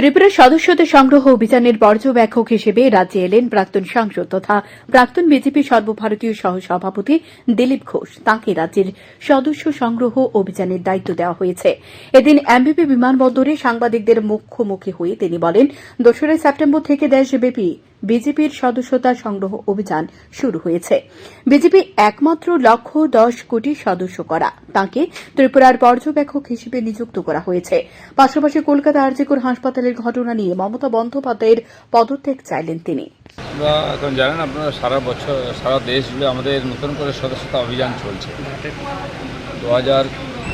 ত্রিপুরা সদস্যদের সংগ্রহ অভিযানের পর্যবেক্ষক হিসেবে রাজ্যে এলেন প্রাক্তন সাংসদ তথা প্রাক্তন বিজেপি সর্বভারতীয় সহ সভাপতি দিলীপ ঘোষ। তাঁকে রাজ্যের সদস্য সংগ্রহ অভিযানের দায়িত্ব দেওয়া হয়েছে। এদিন এমবিপি বিমানবন্দরে সাংবাদিকদের মুখোমুখি হয়ে তিনি বলেন, দোসরা সেপ্টেম্বর থেকে দেশব্যাপী বিজেপির সদস্যতা সংগ্রহ অভিযান শুরু হয়েছে। বিজেপি একমাত্র লক্ষ্য দশ কোটি সদস্য করা। তাঁকে ত্রিপুরার পর্যবেক্ষক হিসেবে নিযুক্ত করা হয়েছে। পাশাপাশি কলকাতা আরজিকর হাসপাতালের ঘটনা নিয়ে মমতা বন্দ্যোপাধ্যায়ের পদত্যাগ চাইলেন তিনি। আমরা এখন জানেন আপনারা সারা বছর, সারা দেশ জুড়ে আমাদের নতুন করে সদস্যতা অভিযান চলছে। দু হাজার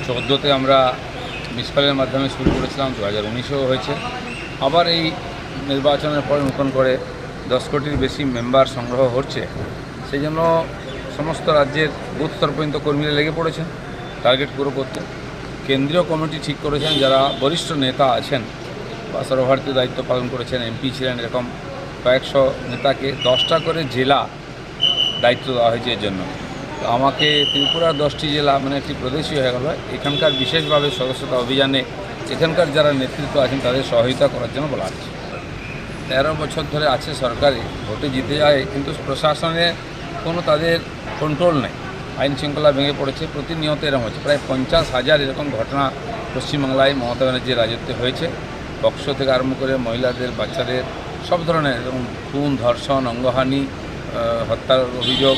চোদ্দোতে আমরা মিসফালের মাধ্যমে শুরু করেছিলাম, দু হাজার উনিশেও হয়েছে। আবার এই নির্বাচনের পরে নতুন করে দশ কোটির বেশি মেম্বার সংগ্রহ হচ্ছে। সেই জন্য সমস্ত রাজ্যের বুথ স্তর পর্যন্ত কর্মীরা লেগে পড়েছেন, টার্গেট পুরো করতে। কেন্দ্রীয় কমিটি ঠিক করেছেন, যারা বরিষ্ঠ নেতা আছেন সর্বভারতীয় দায়িত্ব পালন করেছেন এমপি ছিলেন এরকম কয়েকশো নেতাকে দশটা করে জেলা দায়িত্ব দেওয়া হয়েছে এর জন্য। তো আমাকে ত্রিপুরার দশটি জেলা মানে একটি প্রদেশই হয়ে গেল। এখানকার বিশেষভাবে সদস্যতা অভিযানে এখানকার যারা নেতৃত্ব আছেন তাদের সহায়তা করার জন্য বলা হচ্ছে। তেরো বছর ধরে আছে সরকারি, ভোটে জিতে যায়, কিন্তু প্রশাসনে কোনো তাদের কন্ট্রোল নেই। আইন শৃঙ্খলা ভেঙে পড়েছে, প্রতিনিয়ত এরকম হচ্ছে। প্রায় পঞ্চাশ হাজার এরকম ঘটনা পশ্চিমবাংলায় মমতা ব্যানার্জির রাজত্বে হয়েছে। বক্স থেকে আরম্ভ করে মহিলাদের, বাচ্চাদের, সব ধরনের এরকম খুন, ধর্ষণ, অঙ্গহানি হত্যার অভিযোগ,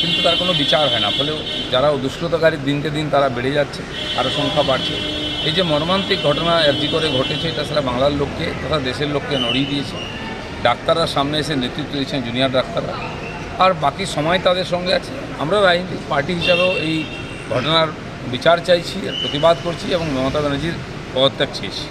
কিন্তু তার কোনো বিচার হয় না। ফলে যারা দুষ্কৃতকারী, দিনকে দিন তারা বেড়ে যাচ্ছে, আরও সংখ্যা বাড়ছে। এই যে মর্মান্তিক ঘটনা একটি করে ঘটেছে, এটা সারা বাংলার লোককে তথা দেশের লোককে নড়িয়ে দিয়েছে। ডাক্তাররা সামনে এসে নেতৃত্ব দিয়েছেন, জুনিয়র ডাক্তাররা। আর বাকি সময় তাদের সঙ্গে আছে। আমরা রাজনৈতিক পার্টি হিসাবেও এই ঘটনার বিচার চাইছি, প্রতিবাদ করছি এবং মমতা ব্যানার্জির পদত্যাগ চেয়েছি।